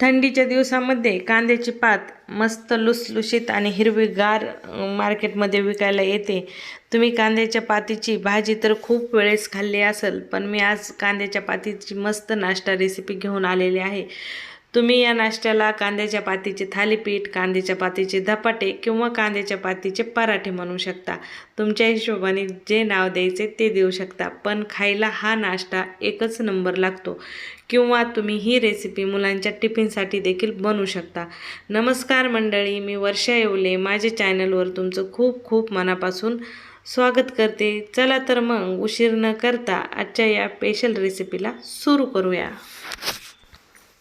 थंडीच्या दिवसामध्ये कांद्याची पात मस्त लुसलुशीत आणि हिरवीगार मार्केटमध्ये विकायला येते. तुम्ही कांद्याच्या पातीची भाजी तर खूप वेळेस खाल्ली असेल पण मी आज कांद्याच्या पातीची मस्त नाश्ता रेसिपी घेऊन आलेली आहे. तुम्ही या नाश्त्याला कांद्याच्या पातीचे थालीपीठ कांद्याच्या पातीचे धपाटे किंवा कांद्याच्या पातीचे पराठे म्हणू शकता. तुमच्या हिशोबाने जे नाव द्यायचे ते देऊ शकता पण खायला हा नाश्ता एकच नंबर लागतो किंवा तुम्ही ही रेसिपी मुलांच्या टिफिनसाठी देखील बनवू शकता. नमस्कार मंडळी मी वर्षा येवले. माझ्या चॅनलवर तुमचं खूप खूप मनापासून स्वागत करते. चला तर मग उशीर न करता आजच्या या स्पेशल रेसिपीला सुरू करूया.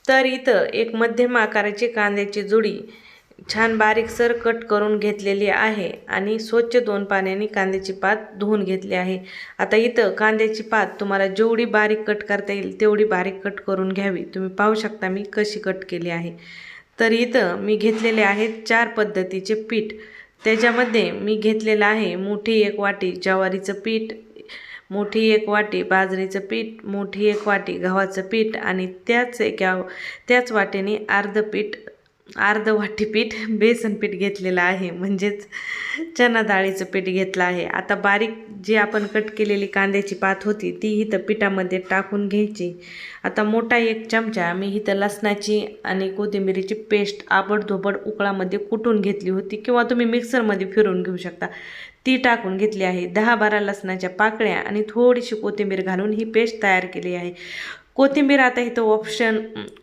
तर इथं एक मध्यम आकाराची कांद्याची जुडी छान बारीकसर कट करून घेतलेली आहे आणि स्वच्छ दोन पाण्याने कांद्याची पात धुवून घेतली आहे. आता इथं कांद्याची पात तुम्हाला जेवढी बारीक कट करता येईल तेवढी बारीक कट करून घ्यावी. तुम्ही पाहू शकता मी कशी कट केली आहे. तर इथं मी घेतलेले आहेत चार पद्धतीचे पीठ. त्याच्यामध्ये मी घेतलेलं आहे मोठी एक वाटी ज्वारीचं पीठ मोठी एक वाटी बाजरीचं पीठ मोठी एक वाटी गव्हाचं पीठ आणि त्याच एका त्याच वाटीने अर्ध पीठ अर्ध वाटी पीठ बेसन पीठ घेतलेलं आहे. म्हणजेच चना डाळीचं पीठ घेतलं आहे. आता बारीक जी आपण कट केलेली कांद्याची पात होती ती इथं पिठामध्ये टाकून घ्यायची. आता मोठा एक चमचा मी इथं लसणाची आणि कोथिंबिरीची पेस्ट आबडधोबड उकळामध्ये कुटून घेतली होती किंवा तुम्ही मिक्सरमध्ये फिरवून घेऊ शकता. ती टाकून घेतली आहे. दहा बारा लसणाच्या पाकळ्या आणि थोडीशी कोथिंबीर घालून ही पेस्ट तयार केली आहे. कोथिंबीर आता इथं ऑप्शन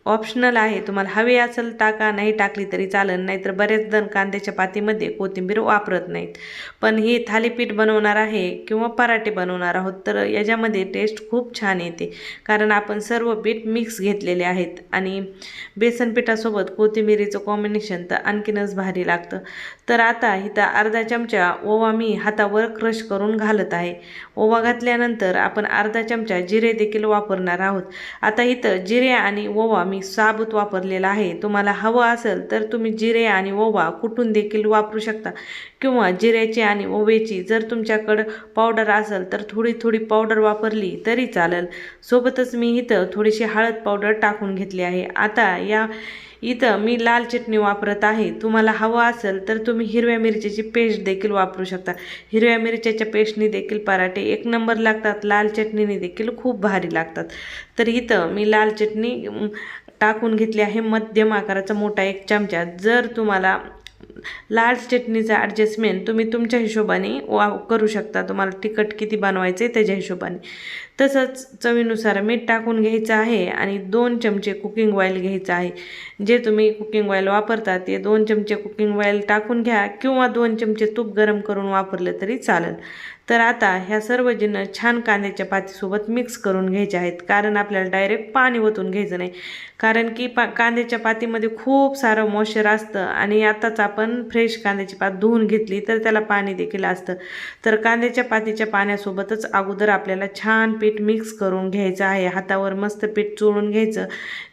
ऑप्शनल आहे. तुम्हाला हवी असेल टाका नाही टाकली तरी चालेल. नाहीतर बरेच जण कांद्याच्या पातीमध्ये कोथिंबीर वापरत नाहीत. पण ही थालीपीठ बनवणार आहे किंवा पराठे बनवणार आहोत तर याच्यामध्ये टेस्ट खूप छान येते. कारण आपण सर्व पीठ मिक्स घेतलेले आहेत आणि बेसन पिठासोबत कोथिंबीरीचं कॉम्बिनेशन तर आणखीनच भारी लागतं. तर आता इथं अर्धा चमचा ओवा मी हातावर क्रश करून घालत आहे. ओवा घातल्यानंतर आपण अर्धा चमचा जिरे देखील वापरणार आहोत. आता इथं जिरे आणि ओवा मी साबूत वापरलेला आहे. तुम्हाला हवं असेल तर तुम्ही जिरे आणि ओवा कुटून देखील वापरू शकता? किंवा जिऱ्याची आणि ओव्याची जर तुमच्याकडं पावडर असेल तर थोडी थोडी पावडर वापरली तरी चालेल. सोबतच मी इथं थोडीशी हळद पावडर टाकून घेतली आहे. आता या इथं मी लाल चटणी वापरत आहे. तुम्हाला हवं असेल तर तुम्ही हिरव्या मिरचीची पेस्ट देखील वापरू शकता. हिरव्या मिरच्याच्या पेस्टनी देखील पराठे एक नंबर लागतात. लाल चटणीने देखील खूप भारी लागतात. तर इथं मी लाल चटणी टाकून घेतली आहे. मध्यम आकाराचा मोठा एक चमचा. जर तुम्हाला लाल चटणीचा ॲडजस्टमेंट तुम्ही तुमच्या हिशोबाने वा करू शकता. तुम्हाला तिखट किती बनवायचं आहे त्याच्या हिशोबाने. तसंच चवीनुसार मीठ टाकून घ्यायचं आहे आणि दोन चमचे कुकिंग ऑइल घ्यायचं आहे. जे तुम्ही कुकिंग ऑइल वापरता ते दोन चमचे कुकिंग ऑइल टाकून घ्या किंवा दोन चमचे तूप गरम करून वापरलं तरी चालेल. तर आता ह्या सर्व जिन्नस छान कांद्याच्या पातीसोबत मिक्स करून घ्यायचे आहेत. कारण आपल्याला डायरेक्ट पाणी ओतून घ्यायचं नाही. कारण की पा कांद्याच्या पातीमध्ये खूप सारं मॉइश्चर असतं आणि आताच आपण फ्रेश कांद्याची पात धुवून घेतली तर त्याला पाणी देखील असतं. तर कांद्याच्या पातीच्या पाण्यासोबतच अगोदर आपल्याला छान पीठ मिक्स करून घ्यायचं आहे. हातावर मस्त पीठ चोळून घ्यायचं.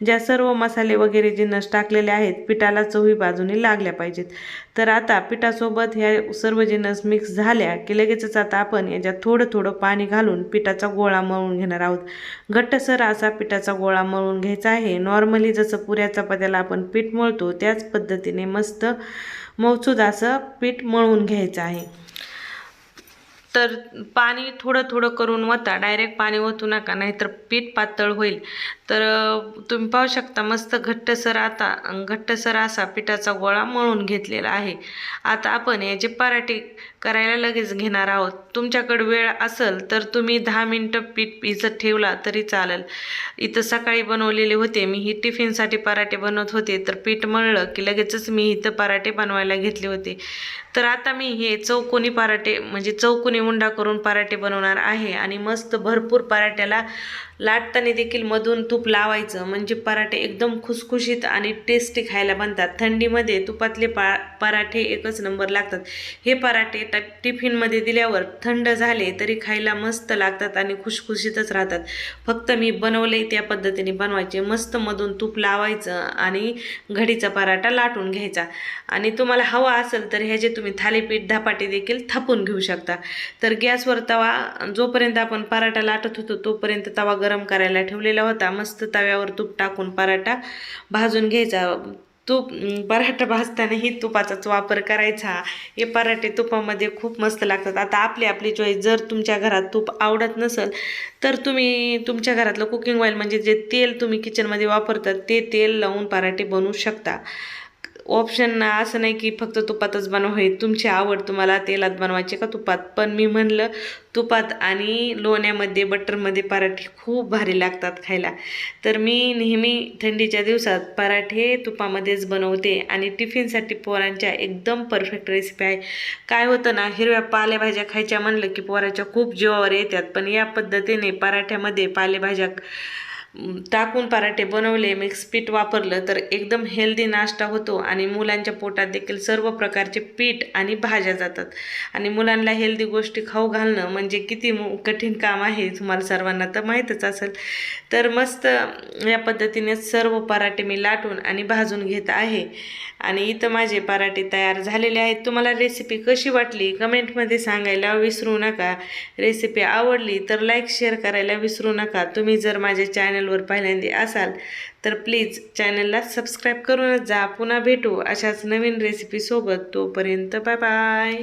ज्या सर्व मसाले वगैरे जिन्नस टाकलेले आहेत पिठाला चोही बाजूने लागल्या पाहिजेत. तर आता पिठासोबत ह्या सर्व जिन्नस मिक्स झाल्या की लगेचच आता आपण याच्यात थोडं थोडं पाणी घालून पिठाचा गोळा मळून घेणार आहोत. घट्टसर असा पिठाचा गोळा मळून घ्यायचा आहे. नॉर्मली जसं पुऱ्या चपात्याला आपण पीठ मळतो त्याच पद्धतीने मस्त मौसूद असं पीठ मळून घ्यायचं आहे. तर पाणी थोडं थोडं करून वता. डायरेक्ट पाणी ओतू नका नाहीतर पीठ पातळ होईल. तर तुम्ही पाहू शकता मस्त घट्टसर आता घट्टसर असा पिठाचा गोळा मळून घेतलेला आहे. आता आपण याचे पराठे करायला लगेच घेणार आहोत. तुमच्याकडे वेळ असेल तर तुम्ही दहा मिनटं पीठ भिजत ठेवला तरी चालेल. इथं सकाळी बनवलेले होते. मी ही टिफिनसाठी पराठे बनवत होते. तर पीठ मळलं की लगेचच मी इथं पराठे बनवायला घेतले होते. तर आता मी हे चौकोनी पराठे म्हणजे चौकोनी उंडा करून पराठे बनवणार आहे. आणि मस्त भरपूर पराठ्याला लाटताना देखील मधून तूप तूप लावायचं म्हणजे पराठे एकदम खुसखुशीत आणि टेस्टी खायला बनतात. थंडीमध्ये तुपातले पा पराठे एकच नंबर लागतात. हे पराठे ट टिफिनमध्ये दिल्यावर थंड झाले तरी खायला मस्त लागतात आणि खुशखुशीतच राहतात. फक्त मी बनवले त्या पद्धतीने बनवायचे. मस्त मधून तूप लावायचं आणि घडीचा पराठा लाटून घ्यायचा. आणि तुम्हाला हवा असेल तर ह्याचे तुम्ही थालीपीठ धपाटे देखील थापून घेऊ शकता. तर गॅसवर तवा जोपर्यंत आपण पराठा लाटत होतो तोपर्यंत तवा गरम करायला ठेवलेला होता. मस्त मस्त तव्यावर तूप टाकून पराठा भाजून घ्यायचा. तूप पराठा भाजतानाही तुपाचाच वापर करायचा. हे पराठे तुपामध्ये खूप मस्त लागतात. आता आपली आपली चॉईस जर तुमच्या घरात तूप आवडत नसेल तर तुम्ही तुमच्या घरातलं कुकिंग ऑइल म्हणजे जे तेल तुम्ही किचनमध्ये वापरतात ते तेल लावून पराठे बनवू शकता. ऑप्शन असं नाही की फक्त तुपातच बनवा. हे तुमची आवड तुम्हाला तेलात बनवायचे का तुपात? पण मी म्हणलं तुपात आणि लोण्यामध्ये बटरमध्ये पराठे खूप भारी लागतात खायला. तर मी नेहमी थंडीच्या दिवसात पराठे तुपामध्येच बनवते आणि टिफिनसाठी पोरांच्या एकदम परफेक्ट रेसिपी आहे. काय होतं ना हिरव्या पालेभाज्या खायच्या म्हणलं की पोराच्या खूप जीवावर येतात. पण या पद्धतीने पराठ्यामध्ये पालेभाज्या टाकून पराठे बनवले मिक्स पीठ वापरलं तर एकदम हेल्दी नाश्ता होतो आणि मुलांच्या पोटात देखील सर्व प्रकारचे पीठ आणि भाज्या जातात. आणि मुलांना हेल्दी गोष्टी खाऊ घालणं म्हणजे किती कठीण काम आहे तुम्हाला सर्वांना तर माहीतच असेल. तर मस्त या पद्धतीने सर्व पराठे मी लाटून आणि भाजून घेत आहे. आणि इथं माझे पराठे तयार झालेले आहेत. तुम्हाला रेसिपी कशी वाटली कमेंटमध्ये सांगायला विसरू नका. रेसिपी आवडली तर लाईक शेअर करायला विसरू नका. तुम्ही जर माझे चॅनल चॅनलवर पहिल्यांदा असाल तर प्लीज चॅनलला सबस्क्राईब करूनच जा. पुन्हा भेटू अशाच नवीन रेसिपीसोबत तोपर्यंत बाय बाय